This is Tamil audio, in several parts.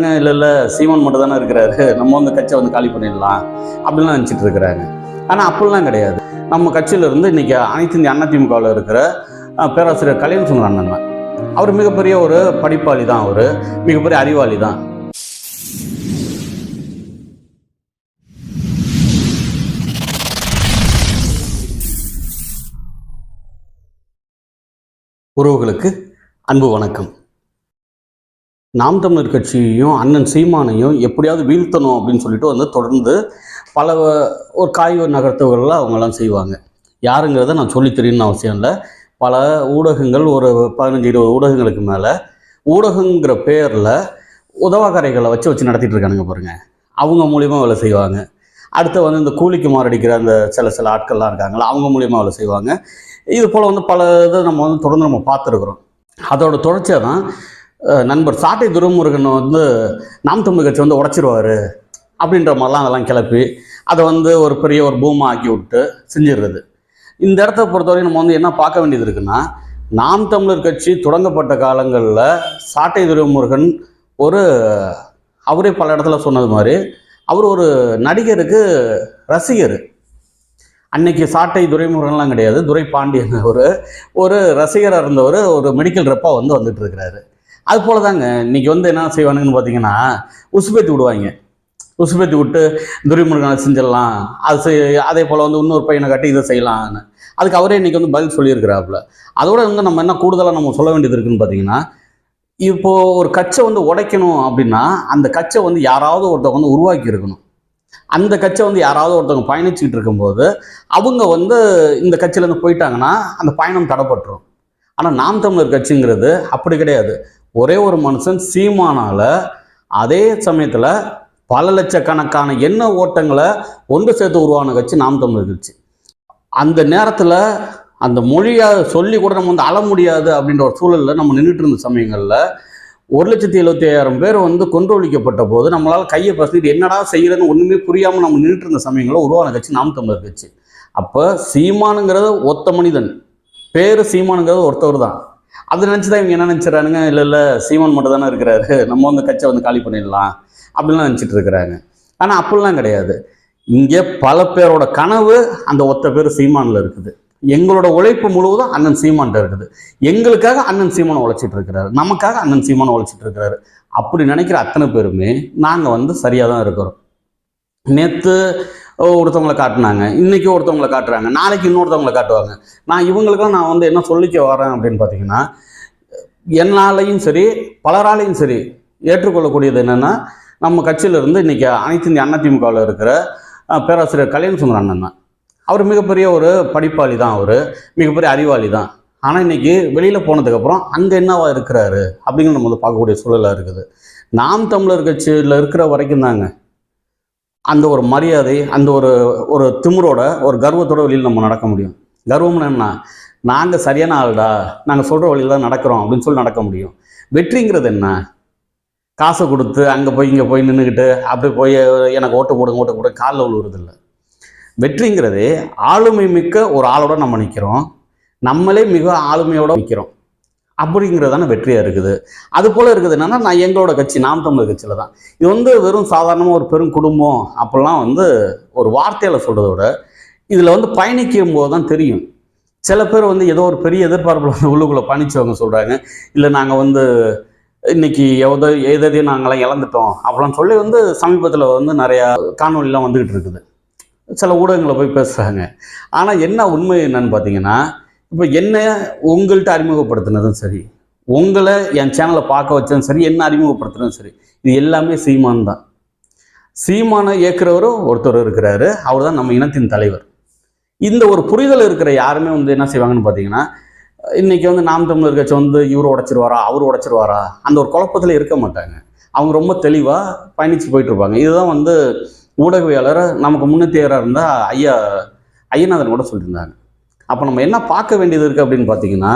இல்லை இல்லை சீமான் மட்டும் தானே இருக்கிறாரு. நம்ம வந்து கட்சியை வந்து காலி பண்ணிடலாம். அப்படிலாம் நினச்சிட்டு இருக்கிறாங்க ஆனால் அப்படிலாம் கிடையாது. நம்ம கட்சியில இருந்து இன்னைக்கு அனைத்து இந்திய அண்ணா திமுகவில் இருக்கிற பேராசிரியர் கல்யாண சுந்தர அண்ணன் தான். அவர் மிகப்பெரிய ஒரு படிப்பாளி தான் அவர். மிகப்பெரிய அறிவாளி தான். உறவுகளுக்கு அன்பு வணக்கம். நாம் தமிழர் கட்சியையும் அண்ணன் சீமானையும் எப்படியாவது வீழ்த்தணும் அப்படின்னு சொல்லிட்டு வந்து தொடர்ந்து பல ஒரு காய்கறி நகர்த்தவர்கள்லாம் அவங்கெல்லாம் செய்வாங்க. யாருங்கிறத நான் சொல்லி தெரியணும்னு அவசியம் இல்லை. பல ஊடகங்கள் ஒரு பதினஞ்சு இருபது ஊடகங்களுக்கு மேலே ஊடகங்கிற பேரில் உதவாக்கரைகளை வச்சு வச்சு நடத்திட்டு இருக்கானுங்க பாருங்கள் அவங்க மூலியமாக வேலை செய்வாங்க. அடுத்து வந்து இந்த கூலிக்கு மாரடிக்கிற அந்த சில சில ஆட்கள்லாம் இருக்காங்களா அவங்க மூலியமாக வேலை செய்வாங்க. இது போல் வந்து பல இதை நம்ம வந்து தொடர்ந்து நம்ம பார்த்துருக்குறோம். அதோட தொடர்ச்சியாக தான் நண்பர் சாட்டை துரைமுருகன் வந்து நாம் தமிழ் கட்சி வந்து உடச்சிருவார் அப்படின்ற மாதிரிலாம் அதெல்லாம் கிளப்பி அதை வந்து ஒரு பெரிய ஒரு பூமா ஆக்கி விட்டு செஞ்சிடுறது. இந்த இடத்த பொறுத்தவரைக்கும் நம்ம வந்து என்ன பார்க்க வேண்டியது இருக்குன்னா நாம் தமிழர் கட்சி தொடங்கப்பட்ட காலங்களில் சாட்டை துரைமுருகன் ஒரு அவரே பல இடத்துல சொன்னது மாதிரி அவர் ஒரு நடிகருக்கு ரசிகர். அன்னைக்கு சாட்டை துரைமுருகன்லாம் கிடையாது துரை பாண்டியன் ஒரு ஒரு ரசிகராக இருந்தவர் ஒரு மெடிக்கல் ரெப்பாக வந்து வந்துட்டு இருக்கிறாரு. அது போல தாங்க இன்னைக்கு வந்து என்ன செய்வானுங்கன்னு பார்த்தீங்கன்னா உசுபேத்தி விடுவாங்க. உசுபேத்தி விட்டு துரிமுருகனை செஞ்சிடலாம். அது செய் அதே போல் வந்து இன்னொரு பையனை கட்டி இதை செய்யலாம்னு. அதுக்கு அவரே இன்னைக்கு வந்து பதில் சொல்லியிருக்கிறாப்புல. அதோட வந்து நம்ம என்ன கூடுதலாக நம்ம சொல்ல வேண்டியது இருக்குன்னு பார்த்தீங்கன்னா இப்போது ஒரு கட்சை வந்து உடைக்கணும் அப்படின்னா அந்த கட்சை வந்து யாராவது ஒருத்தவங்க வந்து உருவாக்கி இருக்கணும். அந்த கட்சை வந்து யாராவது ஒருத்தவங்க பயணிச்சுக்கிட்டு இருக்கும்போது அவங்க வந்து இந்த கட்சியிலேருந்து போயிட்டாங்கன்னா அந்த பயணம் தடைப்பட்டுரும். ஆனால் நாம் தமிழர் கட்சிங்கிறது அப்படி கிடையாது. ஒரே ஒரு மனுஷன் சீமானால அதே சமயத்தில் பல லட்சக்கணக்கான எண்ண ஓட்டங்களை ஒன்று சேர்த்து உருவான கட்சி நாம் தமிழ் கட்சி. அந்த நேரத்தில் அந்த மொழியை சொல்லி கூட நம்ம வந்து அழ முடியாது அப்படின்ற ஒரு சூழலில் நம்ம நின்றுட்டு இருந்த சமயங்களில் ஒரு லட்சத்தி எழுபத்தி ஐயாயிரம் பேர் வந்து கொன்றொழிக்கப்பட்ட போது நம்மளால் கையை பசிட்டு என்னடா செய்யறதுன்னு ஒன்றுமே புரியாமல் நம்ம நின்றுட்டு இருந்த சமயங்களில் உருவான கட்சி நாம் தமிழர் கட்சி. அப்போ சீமானுங்கிறது ஒத்த மனிதன். பேர் சீமானுங்கிறது ஒருத்தவர் தான் அதை நினச்சி தான் இவங்க என்ன நினச்சிடறானுங்க இல்லை இல்லை சீமான் மட்டும் தானே இருக்கிறாரு. நம்ம வந்து கட்சியை வந்து காலி பண்ணிடலாம். அப்படிலாம் நினச்சிட்டு இருக்கிறாங்க. ஆனால் அப்படிலாம் கிடையாது. இங்கே பல பேரோட கனவு அந்த ஒத்த பேர் சீமானில் இருக்குது. எங்களோட உழைப்பு முழுவதும் அண்ணன் சீமான்ட்ட இருக்குது. எங்களுக்காக அண்ணன் சீமானை உழைச்சிட்டு இருக்கிறாரு. நமக்காக அண்ணன் சீமான் உழைச்சிட்டு இருக்கிறாரு. அப்படி நினைக்கிற அத்தனை பேருமே நாங்கள் வந்து சரியாக தான் இருக்கிறோம். நேற்று ஒருத்தவங்களை காட்டினாங்க. இன்றைக்கி ஒருத்தவங்களை காட்டுறாங்க. நாளைக்கு இன்னொருத்தவங்களை காட்டுவாங்க. நான் இவங்களுக்கும் நான் வந்து என்ன சொல்லிக்க வரேன் அப்படின்னு பார்த்தீங்கன்னா என்னாலையும் சரி பலராலையும் சரி ஏற்றுக்கொள்ளக்கூடியது என்னென்னா நம்ம கட்சியிலிருந்து இன்றைக்கி இன்னைக்கு அனைத்து இந்திய அண்ணா திமுகவில் இருக்கிற பேராசிரியர் கல்யாண சுந்தர அண்ணன் தான். அவர் மிகப்பெரிய ஒரு படிப்பாளி தான் அவர். மிகப்பெரிய அறிவாளி தான். ஆனால் இன்றைக்கி வெளியில் போனதுக்கப்புறம் அங்கே என்னவா இருக்கிறாரு அப்படிங்கிற நம்ம வந்து பார்க்கக்கூடிய சூழலாக இருக்குது. நாம் தமிழர் கட்சியில் இருக்கிற வரைக்கும் தாங்க அந்த ஒரு மரியாதை அந்த ஒரு ஒரு திமிரோட ஒரு கர்வத்தோட வழியில் நம்ம நடக்க முடியும். கர்வம்னு என்ன? நாங்கள் சரியான ஆளுடா நாங்கள் சொல்கிற வழியில் தான் நடக்கிறோம் அப்படின்னு சொல்லி நடக்க முடியும். வெற்றிங்கிறது என்ன? காசை கொடுத்து அங்கே போய் இங்கே போய் நின்றுக்கிட்டு அப்படி போய் எனக்கு ஓட்டு போடுங்க ஓட்டு போடுங்க காலில் விழுவுறதில்ல வெற்றிங்கிறது ஆளுமை மிக்க ஒரு ஆளோட நம்ம நிற்கிறோம் நம்மளே மிக ஆளுமையோட நிற்கிறோம் அப்படிங்கிறதான வெற்றியாக இருக்குது. அது போல் இருக்குது என்னன்னா நான் எங்களோட கட்சி நாம் தமிழர் கட்சியில் தான். இது வந்து வெறும் சாதாரணமாக ஒரு பெரும் குடும்பம் அப்படிலாம் வந்து ஒரு வார்த்தையில் சொல்கிறத விட இதில் வந்து பயணிக்கும் போது தான் தெரியும். சில பேர் வந்து ஏதோ ஒரு பெரிய எதிர்பார்ப்பில் வந்து உள்ளுக்குள்ளே பயணிச்சவங்க சொல்கிறாங்க இல்லை நாங்கள் வந்து இன்னைக்கு எதோ எதையும் நாங்களாம் இழந்துட்டோம் அப்படிலாம் சொல்லி வந்து சமீபத்தில் வந்து நிறையா காணொலிலாம் வந்துக்கிட்டு இருக்குது. சில ஊடகங்களை போய் பேசுகிறாங்க ஆனால் என்ன உண்மை என்னன்னு பார்த்தீங்கன்னா இப்போ என்ன உங்கள்கிட்ட அறிமுகப்படுத்தினதும் சரி உங்களை என் சேனலை பார்க்க வச்சதும் சரி என்ன அறிமுகப்படுத்துனதும் சரி இது எல்லாமே சீமான் தான். சீமானை இயக்குறவரும் ஒருத்தர் இருக்கிறாரு அவர் தான் நம்ம இனத்தின் தலைவர். இந்த ஒரு புரிதல் இருக்கிற யாருமே வந்து என்ன செய்வாங்கன்னு பார்த்தீங்கன்னா இன்னைக்கு வந்து நாம் தமிழர் கட்சி வந்து இவர் உடைச்சிருவாரா அவர் உடைச்சிருவாரா அந்த ஒரு குழப்பத்தில் இருக்க மாட்டாங்க. அவங்க ரொம்ப தெளிவாக பயணித்து போயிட்டு இருப்பாங்க. இதுதான் வந்து ஊடகவியாளர் நமக்கு முன்னேற்றியராக இருந்தால் ஐயா ஐயநாதன் கூட சொல்லியிருந்தாங்க. அப்போ நம்ம என்ன பார்க்க வேண்டியது இருக்குது அப்படின்னு பார்த்தீங்கன்னா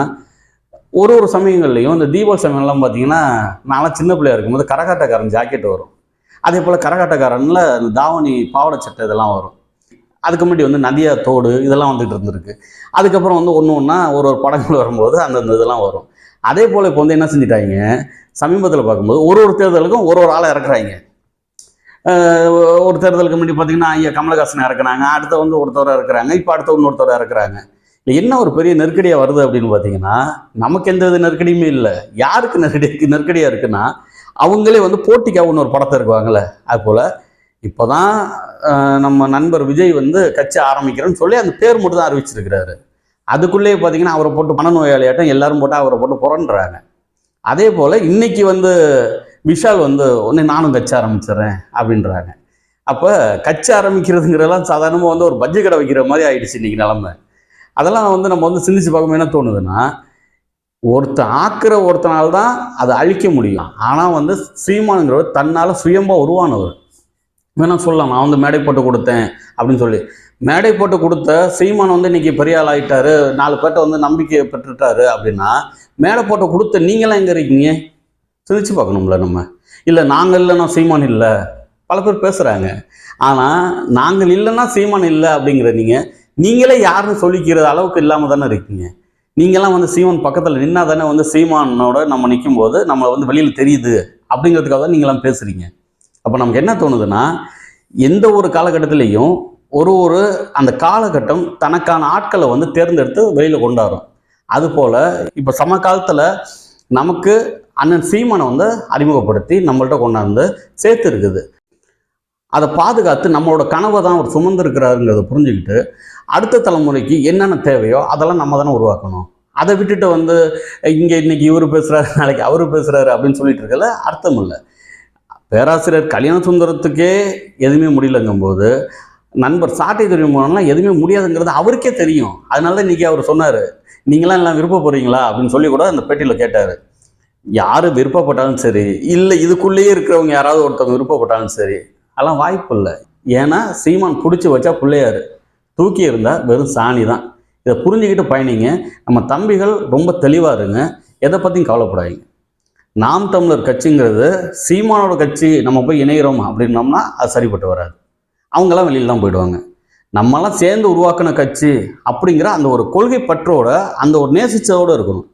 ஒரு ஒரு சமயங்கள்லையும் இந்த தீபாவளி சமயம்லாம் பார்த்தீங்கன்னா நான்லாம் சின்ன பிள்ளையா இருக்கும்போது கரகாட்டக்காரன் ஜாக்கெட் வரும். அதே போல் கரகாட்டக்காரனில் இந்த தாவணி பாவாடை சட்டை இதெல்லாம் வரும். அதுக்கு முன்னாடி வந்து நதியா தோடு இதெல்லாம் வந்துட்டு இருந்திருக்கு. அதுக்கப்புறம் வந்து ஒன்று ஒன்றா ஒரு ஒரு படங்கள் வரும்போது அந்தந்த இதெல்லாம் வரும். அதே போல் இப்போ வந்து என்ன செஞ்சிட்டாங்க? சமீபத்தில் பார்க்கும்போது ஒரு ஒரு தேர்தலுக்கும் ஒரு ஒரு ஆளை இறக்குறாங்க. ஒரு தேர்தலுக்கு முன்னாடி பார்த்தீங்கன்னா ஐயா கமலஹாசன் இறக்குறாங்க அடுத்த வந்து ஒருத்தவரை இறக்குறாங்க இப்போ அடுத்த இன்னொருத்தவரை இறக்குறாங்க. என்ன ஒரு பெரிய நெருக்கடியாக வருது அப்படின்னு பார்த்தீங்கன்னா நமக்கு எந்த வித நெருக்கடியுமே இல்லை. யாருக்கு நெருக்கடி நெருக்கடியாக இருக்குன்னா அவங்களே வந்து போட்டிக்காக இன்னொரு படத்தை இருக்குவாங்களே அது போல் இப்போ தான் நம்ம நண்பர் விஜய் வந்து கட்சி ஆரம்பிக்கிறேன்னு சொல்லி அந்த பேர் மட்டும் தான் அறிவிச்சிருக்கிறாரு. அதுக்குள்ளேயே பார்த்தீங்கன்னா அவரை போட்டு மனநோயாளியாட்டம் எல்லாரும் போட்டு அவரை போட்டு புரண்டுறாங்க. அதே போல் இன்னைக்கு வந்து விஷால் வந்து ஒன்று நானும் கட்சி ஆரம்பிச்சிடுறேன் அப்படின்றாங்க. அப்போ கட்சி ஆரம்பிக்கிறதுங்கிறதெல்லாம் சாதாரணமாக வந்து ஒரு பஜ்ஜி கடை வைக்கிற மாதிரி ஆயிடுச்சு இன்னைக்கு நிலமை. அதெல்லாம் வந்து நம்ம வந்து சிந்திச்சு பார்க்கும் என்ன தோணுதுன்னா ஒருத்தன் ஆக்குற ஒருத்தனால தான் அதை அழிக்க முடியும். ஆனால் வந்து சீமானுங்கிறவர் தன்னால் சுயம்பாக உருவானவர். வேணா சொல்லலாம். நான் வந்து மேடை போட்டு கொடுத்தேன் அப்படின்னு சொல்லி. மேடை போட்டு கொடுத்த சீமான் வந்து இன்னைக்கு பெரிய ஆள் ஆகிட்டாரு நாலு பேர்ட்ட வந்து நம்பிக்கையை பெற்றுட்டாரு அப்படின்னா மேடை போட்டு கொடுத்த நீங்களாம் எங்கே இருக்கீங்க? சிந்திச்சு பார்க்கணும்ல நம்ம. இல்லை நாங்கள் இல்லைன்னா சீமான் இல்லை. பல பேர் பேசுகிறாங்க ஆனால் நாங்கள் இல்லைன்னா சீமான் இல்லை அப்படிங்கிற நீங்கள் நீங்களே யாருன்னு சொல்லிக்கிற அளவுக்கு இல்லாமல் தானே இருக்கீங்க. நீங்களாம் வந்து சீமான் பக்கத்தில் நின்னா தானே வந்து சீமானோட நம்ம நிற்கும் போது நம்மளை வந்து வெளியில் தெரியுது அப்படிங்கிறதுக்காக தான் நீங்களாம் பேசுகிறீங்க அப்போ நமக்கு என்ன தோணுதுன்னா எந்த ஒரு காலகட்டத்திலையும் ஒரு ஒரு அந்த காலகட்டம் தனக்கான ஆட்களை வந்து தேர்ந்தெடுத்து வெளியில் கொண்டாடும். அதுபோல் இப்போ சம காலத்தில் நமக்கு அண்ணன் சீமானை வந்து அறிமுகப்படுத்தி நம்மள்கிட்ட கொண்டாந்து சேர்த்து இருக்குது. அதை பாதுகாத்து நம்மளோட கனவை தான் அவர் சுமந்துருக்கிறாருங்கிறத புரிஞ்சுக்கிட்டு அடுத்த தலைமுறைக்கு என்னென்ன தேவையோ அதெல்லாம் நம்ம தானே உருவாக்கணும். அதை விட்டுட்டு வந்து இங்கே இன்னைக்கு இவர் பேசுகிறாரு நாளைக்கு அவர் பேசுகிறாரு அப்படின்னு சொல்லிட்டு இருக்கல அர்த்தம் இல்லை. பேராசிரியர் கல்யாண சுந்தரத்துக்கே எதுவுமே முடியலங்கும்போது நண்பர் சாட்டை துறைமுகம்லாம் எதுவுமே முடியாதுங்கிறது அவருக்கே தெரியும். அதனால தான் இன்றைக்கி அவர் சொன்னார் நீங்களாம் எல்லாம் விருப்பப்படுறீங்களா அப்படின்னு சொல்லி கூட அந்த பேட்டியில் கேட்டார். யார் விருப்பப்பட்டாலும் சரி இல்லை இதுக்குள்ளேயே இருக்கிறவங்க யாராவது ஒருத்தவங்க விருப்பப்பட்டாலும் சரி அதெல்லாம் வாய்ப்பு இல்லை. ஏன்னா சீமான் பிடிச்சி வச்சா பிள்ளையார். தூக்கி இருந்தால் வெறும் சாணி தான். இதை புரிஞ்சுக்கிட்டு பயணிங்க. நம்ம தம்பிகள் ரொம்ப தெளிவாக இருங்க. எதை பற்றியும் கவலைப்படாதீங்க. நாம் தமிழர் கட்சிங்கிறது சீமானோட கட்சி நம்ம போய் இணைகிறோம் அப்படின்னோம்னா அது சரிப்பட்டு வராது. அவங்கெல்லாம் வெளியில் தான் போயிடுவாங்க. நம்மலாம் சேர்ந்து உருவாக்கின கட்சி அப்படிங்கிற அந்த ஒரு கொள்கை பற்றோட அந்த ஒரு நேசிச்சதோடு இருக்கணும்.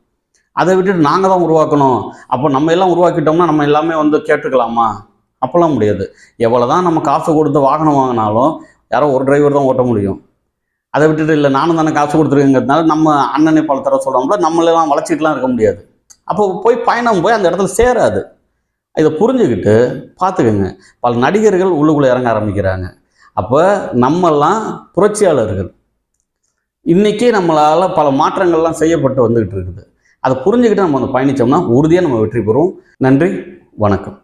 அதை விட்டுட்டு நாங்கள் தான் உருவாக்கணும். அப்போ நம்ம எல்லாம் உருவாக்கிட்டோம்னா நம்ம எல்லாமே வந்து கேட்டுக்கலாமா? அப்போல்லாம் முடியாது. எவ்வளோ தான் நம்ம காசு கொடுத்து வாகனம் வாங்கினாலும் யாரோ ஒரு டிரைவர் தான் ஓட்ட முடியும். அதை விட்டுட்டு இல்லை நானும் தானே காசு கொடுத்துருக்கேங்கிறதுனால நம்ம அண்ணனை பல தர சொல்கிறோம்ல நம்மளெல்லாம் வளர்ச்சிட்டுலாம் இருக்க முடியாது. அப்போ போய் பயணம் போய் அந்த இடத்துல சேராது. இதை புரிஞ்சுக்கிட்டு பார்த்துக்கோங்க. பல நடிகர்கள் உள்ளுக்குள்ளே இறங்க ஆரம்பிக்கிறாங்க. அப்போ நம்மெல்லாம் புரட்சியாளர்கள். இன்றைக்கி நம்மளால் பல மாற்றங்கள்லாம் செய்யப்பட்டு வந்துக்கிட்டு இருக்குது. அதை புரிஞ்சுக்கிட்டு நம்ம வந்து பயணித்தோம்னா உறுதியாக நம்ம வெற்றி பெறுவோம். நன்றி வணக்கம்.